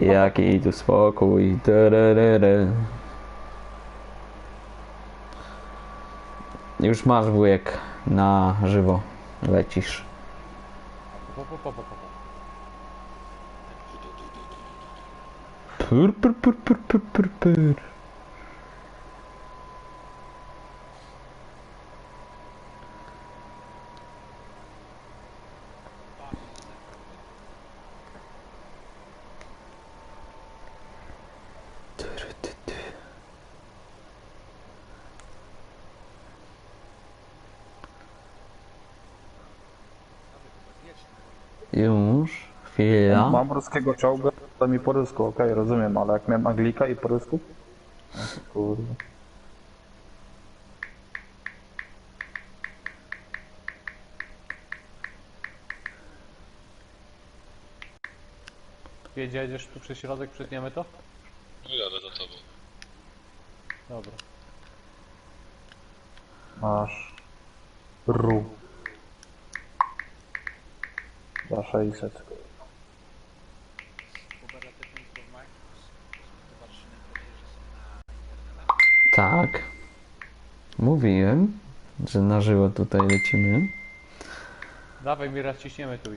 Jaki tu spokój. Tererere. Już masz wujek na żywo. Lecisz. Pur, pur, pur, pur, pur, pur, pur. Już, chwila. Mam ruskiego czołga, to mi po rusku, okej, rozumiem, ale jak miałem Anglika i po rusku? Jedzie, jedziesz tu przez środek, przytniemy to? No jadę za tobą. Dobra. Masz ru. Za 600. Tak. Mówiłem, że na żywo tutaj lecimy. Dawaj mi raz ciśniemy tu.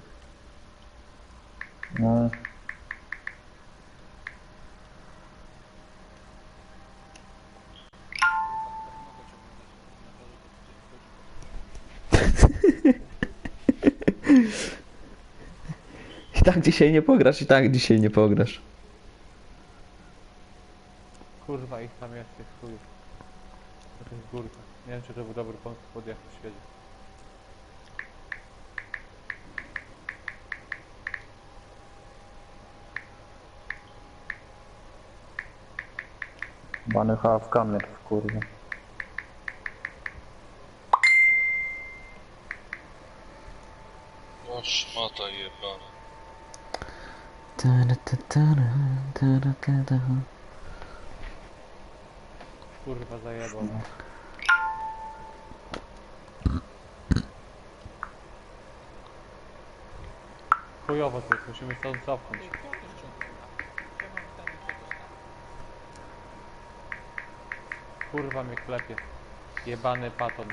No. Tak dzisiaj nie pograsz, i tak dzisiaj nie pograsz. Kurwa ich tam jest, tych chujów. To jest górka. Nie wiem czy to był dobry pomysł podjechać w świecie. Bany w kamień, kurwa. O Kurwa zajebał. Chujowo to jest, musimy stąd cofnąć. Kurwa mnie klepie. Jebany paton.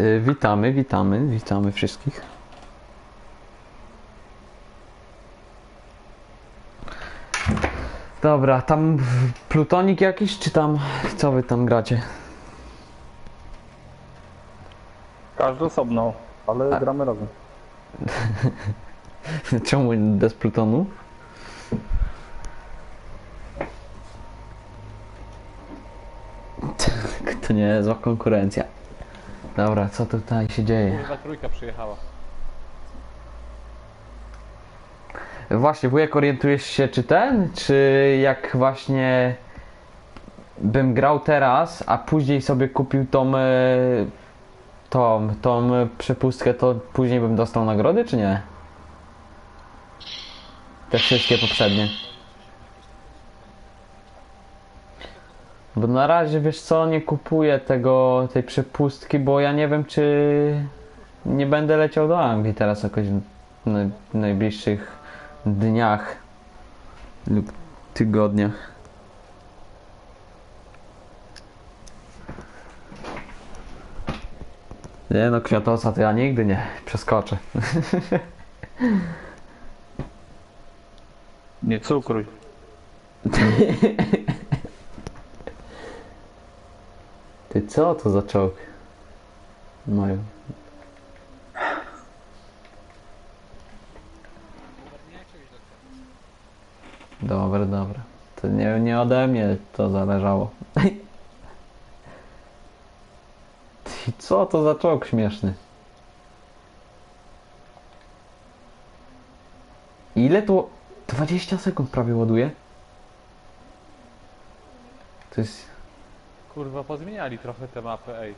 Y, witamy, witamy, witamy wszystkich. Dobra, tam plutonik jakiś, czy tam, co wy tam gracie? Każdy osobno, ale A- gramy razem. Czemu bez plutonu? To nie zła konkurencja. Dobra, co tutaj się dzieje? Kurwa trójka przyjechała. Właśnie, wujek, orientujesz się, czy ten, czy jak właśnie bym grał teraz, a później sobie kupił tą, e, tą, tą przepustkę, to później bym dostał nagrody, czy nie? Te wszystkie poprzednie. Bo na razie, wiesz co, nie kupuję tego, tej przepustki, bo ja nie wiem, czy nie będę leciał do Anglii teraz jakoś w naj- najbliższych dniach lub tygodniach. Nie no, kwiatosa to ja nigdy nie przeskoczę. Nie cukruj. Ty co to za czołg? Mają. Dobra, dobra. To nie, nie ode mnie to zależało. Co to za czołg śmieszny? Ile to? 20 sekund prawie ładuje? To jest... Kurwa pozmieniali trochę te mapy, ej.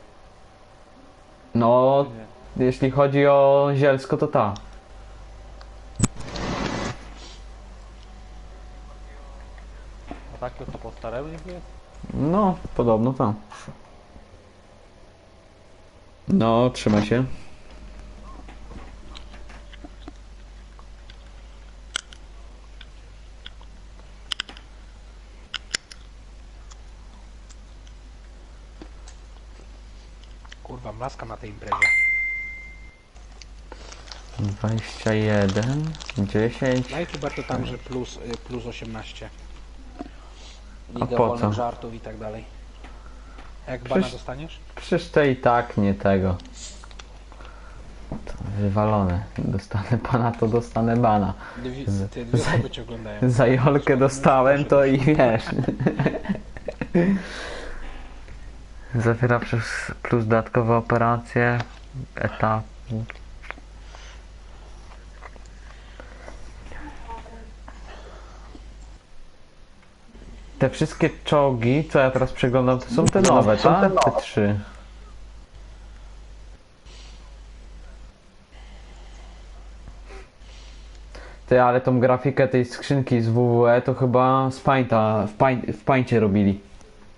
No, jeśli chodzi o zielsko, to ta. to po staremu? No, podobno tam. No, trzymaj się. Kurwa, mlaska na tej imprezie. 21, 10. No i chyba to tam, że plus, y, plus 18. A Liga po wolnych co? żartów i tak dalej. Jak bana Przecież- dostaniesz? Przecież to i tak nie tego. To wywalone. Dostanę pana, to dostanę bana. Dwie, Z- te dwie z- osoby cię oglądają. Za Jolkę dostałem to i wiesz. Zawiera przez plus dodatkowe operacje, etap. Te wszystkie czołgi, co ja teraz przeglądam, to są te No, nowe, są te tak? Te nowe. trzy. Ty, ale tą grafikę tej skrzynki z WWE to chyba z Painta, w, pain, w Paincie robili.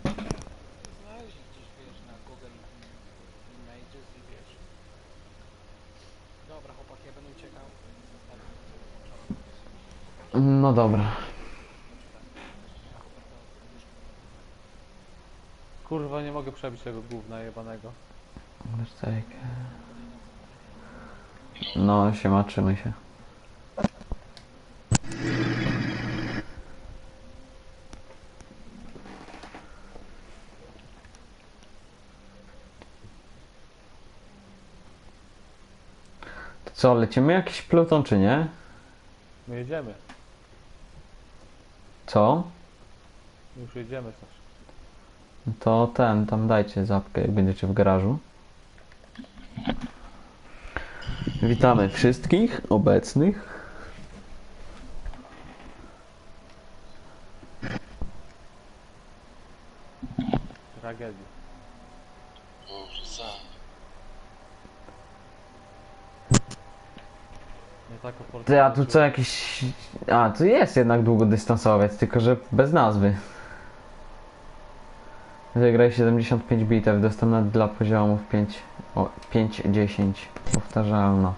Znaleźć gdzieś, wiesz, na Google Images i wiesz. Dobra, chłopaki, ja będę uciekał. No dobra. Mogę przebić tego gówna jebanego. No, siemaczymy się. To co, lecimy jakiś pluton czy nie? My jedziemy. Co? Już jedziemy coś. To ten, tam dajcie zapkę, jak będziecie w garażu. Witamy wszystkich obecnych. Tragedia. Boże, za. Nie tak. Ty, a tu co jakiś... A, tu jest jednak długodystansowiec, tylko że bez nazwy. Wygraj 75 bitew, dostępna dla poziomów 5... O, 5-10. Powtarzalna.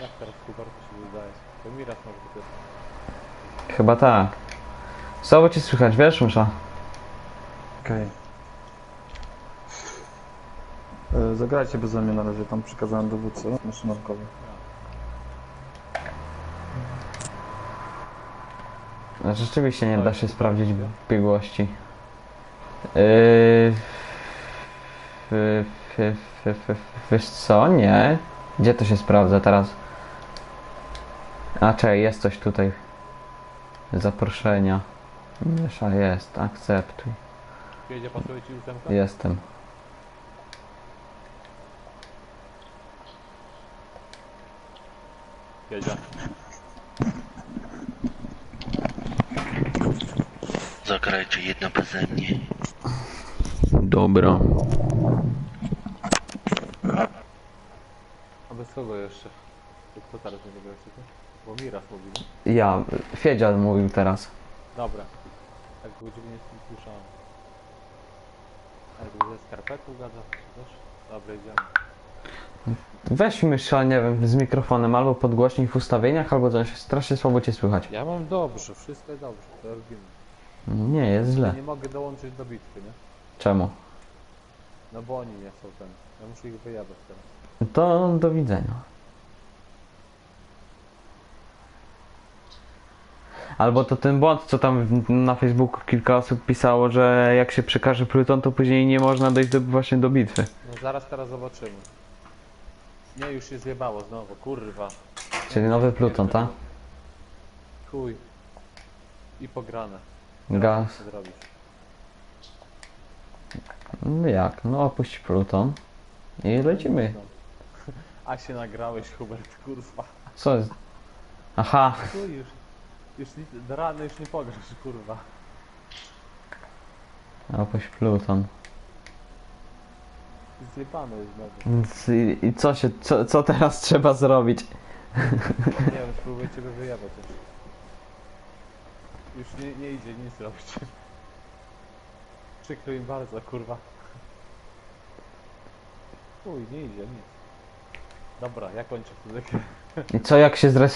Jak teraz Kubar to się wydaje? To może. Chyba tak. Co cię słychać, wiesz, Musza? Okej. E, Zagrajcie beze mnie na razie, tam przekazałem dowódcę maszynarkowi. Rzeczywiście nie da się sprawdzić biegłości. Yy... F, f, f, Wiesz co? Nie. Gdzie to się sprawdza teraz? A czekaj, jest coś tutaj. Zaproszenia. Mysza jest, akceptuj. Jedzie, pasuje ci ósemka? Jestem. Jedzie. Zagrajcie jedno beze mnie. Dobra. A bez kogo jeszcze? To Kto teraz nie wygrał co? Bo Miras mówił. Ja, Fiedzial mówił teraz. Dobra. Tak dziwnie nie słyszałem. Jakby ze skarpetu gada, czy też? Dobra, idziemy. Weź mysza, nie wiem, z mikrofonem albo podgłośnik w ustawieniach, albo coś. Strasznie słabo cię słychać. Ja mam dobrze, wszystko jest dobrze, to robimy. Nie, jest źle. Nie mogę dołączyć do bitwy, nie? Czemu? No bo oni nie są ten. Ja muszę ich wyjebać teraz. To do widzenia. Albo to ten błąd, co tam na Facebooku kilka osób pisało, że jak się przekaże Pluton, to później nie można dojść do, właśnie do bitwy. No zaraz teraz zobaczymy. Nie, już się zjebało znowu, kurwa. Czyli nowy Pluton, tak? Chuj. I pograne. Gaz. Zrobić? No jak? No opuść Pluton. I lecimy. A się nagrałeś, Hubert, kurwa. Co jest? Aha, już. Już nic, do rany już nie pograsz, kurwa. opuść Pluton. Zjebane jest znowu. Więc I, i co się, co, co teraz trzeba zrobić? Nie wiem, spróbuję ciebie wyjebać. Już nie, nie idzie nic robić. Przykro im bardzo, kurwa. Chuj, nie idzie, nic. Dobra, ja kończę wtedy. I co jak się zresetuje?